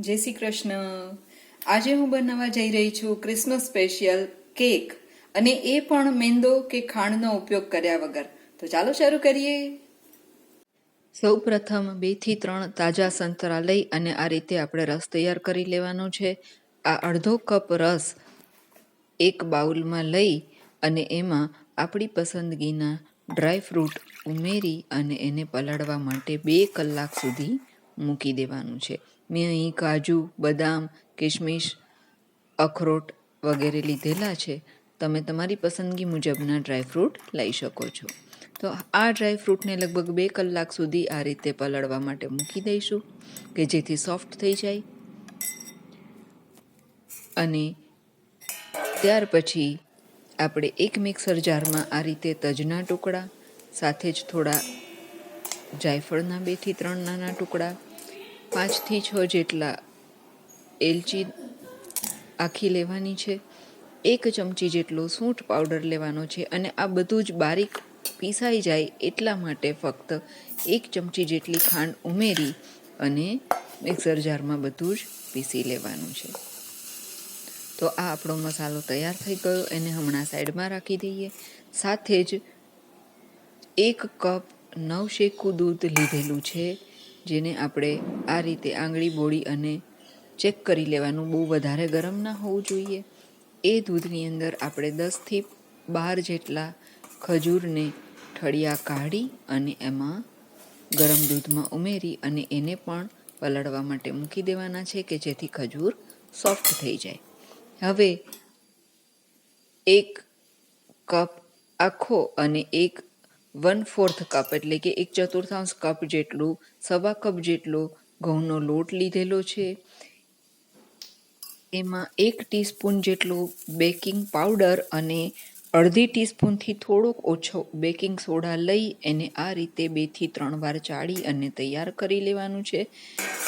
જય શ્રી કૃષ્ણ. આજે હું બનાવવા જઈ રહી છું ક્રિસમસ સ્પેશિયલ કેક અને એ પણ મેંદો કે ખાંડનો ઉપયોગ કર્યા વગર. તો ચાલો શરૂ કરીએ. સૌ પ્રથમ બેથી ત્રણ તાજા સંતરા લઈ અને આ રીતે આપણે રસ તૈયાર કરી લેવાનો છે. આ અડધો કપ રસ એક બાઉલમાં લઈ અને એમાં આપણી પસંદગીના ડ્રાય ફ્રૂટ ઉમેરી અને એને પલાળવા માટે બે કલાક સુધી મૂકી દેવાનું છે. મેં અહીં કાજુ, બદામ કિશમિશ અખરોટ વગેરે લીધેલા છે. તમે તમારી પસંદગી મુજબના ડ્રાયફ્રૂટ લઈ શકો છો. તો આ ડ્રાયફ્રૂટને લગભગ બે કલાક સુધી આ રીતે પલળવા માટે મૂકી દઈશું, કે જેથી સોફ્ટ થઈ જાય. અને ત્યાર પછી આપણે એક મિક્સર જારમાં આ રીતે તજના ટુકડા, સાથે જ થોડા જાયફળના બેથી ત્રણ નાના ટુકડા પાંચથી છ જેટલા એલચી આખી લેવાની છે, એક ચમચી જેટલો સૂંઠ પાવડર લેવાનો છે અને આ બધું જ બારીક પીસાઈ જાય એટલા માટે ફક્ત એક ચમચી જેટલી ખાંડ ઉમેરી અને મિક્સર જારમાં બધું જ પીસી લેવાનું છે. તો આ આપણો મસાલો તૈયાર થઈ ગયો, એને હમણાં સાઈડમાં રાખી દઈએ. સાથે જ એક કપ નવશેકું દૂધ લીધેલું છે. જેને આપણે આ રીતે આંગળી બોળી અને ચેક કરી લેવાનું બહુ વધારે ગરમ ના હોવું જોઈએ. એ દૂધની અંદર આપણે દસથી બાર જેટલા ખજૂરને ઠળિયા કાઢી અને એમાં ગરમ દૂધમાં ઉમેરી અને એને પણ પલળવા માટે મૂકી દેવાના છે કે જેથી ખજૂર સોફ્ટ થઈ જાય. હવે એક કપ આખો અને એક વન ફોર્થ કપ એટલે કે એક ચતુર્થાંશ કપ જેટલું, સવા કપ જેટલો ઘઉંનો લોટ લીધેલો છે. એમાં એક ટીસ્પૂન જેટલો બેકિંગ પાવડર અને અડધી ટીસ્પૂનથી થોડોક ઓછો બેકિંગ સોડા લઈ એને આ રીતે બેથી ત્રણ વાર ચાળી અને તૈયાર કરી લેવાનું છે.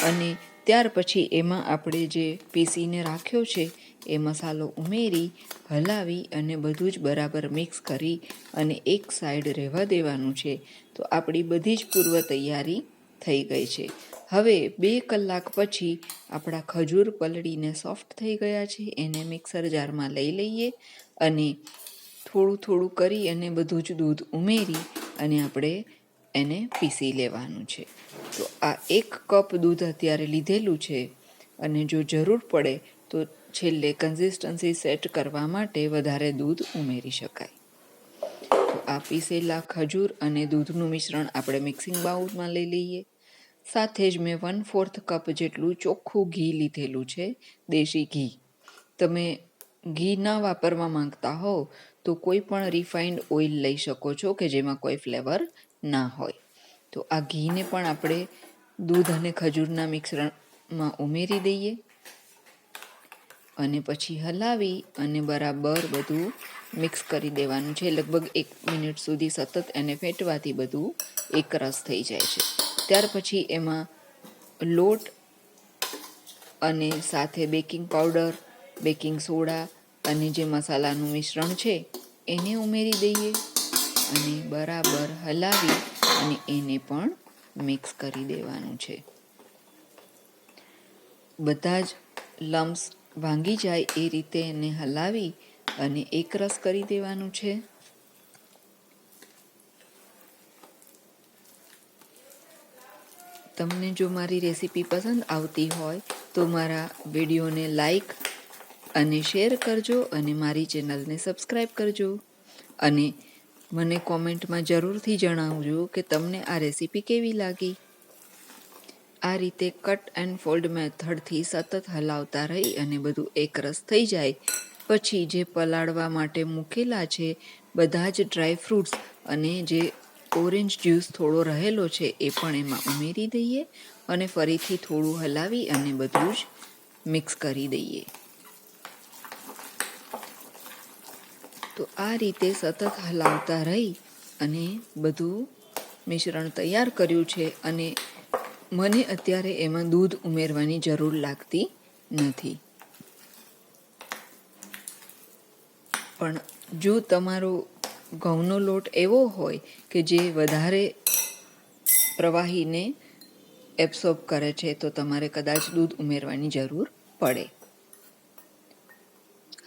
અને ત્યાર પછી એમાં આપણે જે પીસીને રાખ્યો છે એ મસાલો ઉમેરી, હલાવી અને બધું જ બરાબર મિક્સ કરી અને એક સાઈડ રહેવા દેવાનું છે. તો આપણી બધી જ પૂર્વ તૈયારી થઈ ગઈ છે. હવે બે કલાક પછી આપણા ખજૂર પલળીને સોફ્ટ થઈ ગયા છે. એને મિક્સર જારમાં લઈ લઈએ અને થોડું થોડું કરી અને બધું જ દૂધ ઉમેરી અને આપણે એને પીસી લેવાનું છે. તો આ એક કપ દૂધ અત્યારે લીધેલું છે અને જો જરૂર પડે તો છેલ્લે કન્સિસ્ટન્સી સેટ કરવા માટે વધારે દૂધ ઉમેરી શકાય. તો આ પીસેલા ખજૂર અને દૂધનું મિશ્રણ આપણે મિક્સિંગ બાઉલમાં લઈ લઈએ. સાથે જ મેં વન ફોર્થ કપ જેટલું ચોખ્ખું ઘી લીધેલું છે, દેશી ઘી. તમે ઘી ના વાપરવા માંગતા હો, તો કોઈ પણ રિફાઇન્ડ ઓઇલ લઈ શકો છો કે જેમાં કોઈ ફ્લેવર ના હોય. તો આ ઘીને પણ આપણે દૂધ અને ખજૂરના મિશ્રણમાં ઉમેરી દઈએ. અને પછી હલાવી અને બરાબર બધું મિક્સ કરી દેવાનું છે. લગભગ એક મિનિટ સુધી સતત એને ફેંટવાથી બધું એકરસ થઈ જાય છે. ત્યાર પછી એમાં લોટ અને સાથે બેકિંગ પાવડર, બેકિંગ સોડા અને જે મસાલાનું મિશ્રણ છે એને ઉમેરી દઈએ અને બરાબર હલાવી અને એને પણ મિક્સ કરી દેવાનું છે. બધા જ લમ્સ ભાંગી જાય એ રીતે એને હલાવી અને એકરસ કરી દેવાનું છે. તમને જો મારી રેસીપી પસંદ આવતી હોય તો મારા વિડીયોને લાઈક અને શેર કરજો અને મારી ચેનલને સબસ્ક્રાઈબ કરજો. અને મને કોમેન્ટમાં જરૂરથી જણાવજો કે તમને આ રેસીપી કેવી લાગી. આ રીતે કટ એન્ડ ફોલ્ડ મેથડથી સતત હલાવતા રહી અને બધું એકરસ થઈ જાય. પછી જે પલાળવા માટે મૂકેલા છે, બધા જ ડ્રાય ફ્રૂટ્સ અને જે ઓરેન્જ જ્યુસ થોડો રહેલો છે એ પણ એમાં ઉમેરી દઈએ અને ફરીથી થોડું હલાવી અને બધું જ મિક્સ કરી દઈએ. તો આ રીતે સતત હલાવતા રહી અને બધું મિશ્રણ તૈયાર કર્યું છે અને મને અત્યારે એમાં દૂધ ઉમેરવાની જરૂર લાગતી નથી. પણ જો તમારો ઘઉંનો લોટ એવો હોય કે જે વધારે પ્રવાહીને એબ્સોર્બ કરે છે, તો તમારે કદાચ દૂધ ઉમેરવાની જરૂર પડે.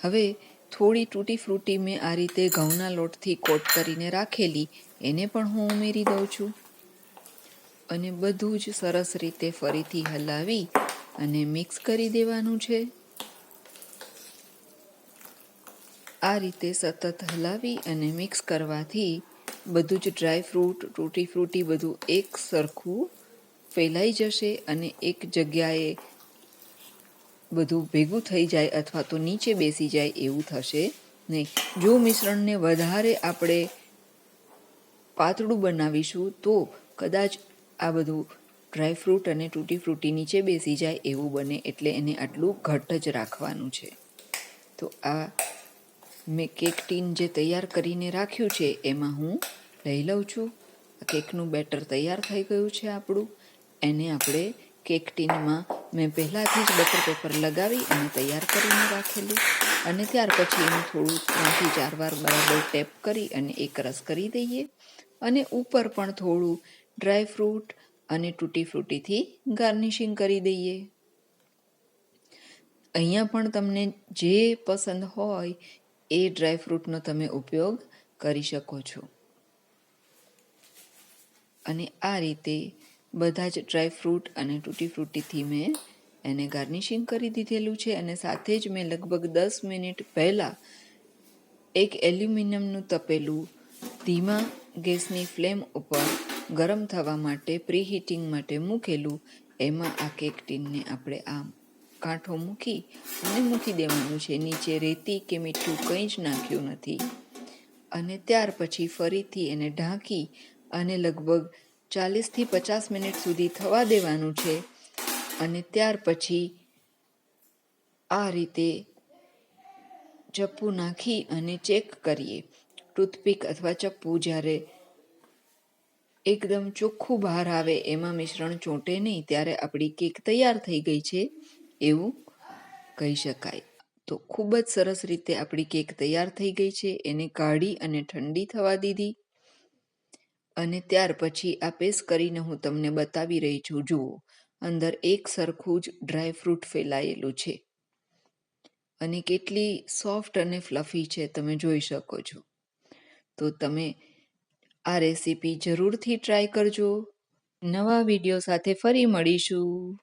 હવે થોડી તૂટી ફ્રૂટી મેં આ રીતે ઘઉંના લોટથી કોટ કરીને રાખેલી, એને પણ હું ઉમેરી દઉં છું. અને બધું જ સરસ રીતે ફરીથી હલાવી અને મિક્સ કરી દેવાનું છે. આ રીતે સતત હલાવી અને મિક્સ કરવાથી બધું જ ડ્રાય ફ્રૂટ તૂટી ફ્રૂટી બધું એક સરખું ફેલાઈ જશે અને એક જગ્યાએ બધું ભેગું થઈ જાય અથવા તો નીચે બેસી જાય એવું થશે નહીં. જો મિશ્રણને વધારે આપણે પાતળું બનાવીશું તો કદાચ આ બધું ડ્રાય ફ્રૂટ અને તૂટી ફ્રૂટી નીચે બેસી જાય એવું બને એટલે એને આટલું ઘટ્ટ જ રાખવાનું છે. તો આ મેં કેક ટીન જે તૈયાર કરીને રાખ્યું છે, એમાં હું લઈ લઉં છું. કેકનું બેટર તૈયાર થઈ ગયું છે આપણું. એને આપણે કેક ટીનમાં મેં પહેલાંથી જ બટર પેપર લગાવી અને તૈયાર કરીને રાખેલું. અને ત્યાર પછી એનું થોડું ત્રણથી ચાર વાર બરાબર ટેપ કરી અને એક રસ કરી દઈએ. અને ઉપર પણ થોડું ડ્રાય ફ્રૂટ અને તૂટી ફ્રૂટીથી ગાર્નિશિંગ કરી દઈએ. અહીંયા પણ તમને જે પસંદ હોય એ ડ્રાય ફ્રૂટનો તમે ઉપયોગ કરી શકો છો. અને આ રીતે બધા જ ડ્રાય ફ્રૂટ અને તૂટી ફ્રૂટીથી મેં એને ગાર્નિશિંગ કરી દીધેલું છે અને સાથે જ મેં લગભગ દસ મિનિટ પહેલાં એક એલ્યુમિનિયમનું તપેલું ધીમા ગેસની ફ્લેમ ઉપર ગરમ થવા માટે, પ્રીહીટિંગ માટે મૂકેલું, એમાં આ કેક ટીનને આપણે આમ કાંઠો મૂકી અને મૂકી દેવાનું છે. નીચે રેતી કે મીઠું કંઈ જ નાખ્યું નથી. અને ત્યાર પછી ફરીથી એને ઢાંકી અને લગભગ ચાલીસથી પચાસ મિનિટ સુધી થવા દેવાનું છે. અને ત્યાર પછી આ રીતે ચપ્પુ નાખી અને ચેક કરીએ. ટૂથપીક અથવા ચપ્પુ જ્યારે એકદમ ચોખ્ખું બહાર આવે, એમાં મિશ્રણ ચોંટે નહીં, ત્યારે આપણી કેક તૈયાર થઈ ગઈ છે, એવું કહી શકાય. તો ખૂબ જ સરસ રીતે આપણી કેક તૈયાર થઈ ગઈ છે, એને કાઢી અને ઠંડી થવા દીધી. અને ત્યાર પછી આ પેસ્ટ કરીને હું તમને બતાવી રહી છું, જુઓ, અંદર એક સરખું જ ડ્રાય ફ્રૂટ ફેલાયેલું છે. અને કેટલી સોફ્ટ અને ફ્લફી છે, તમે જોઈ શકો છો. તો તમે આ રેસીપી જરૂરથી ટ્રાય કરજો. નવા વીડિયો સાથે ફરી મળીશું.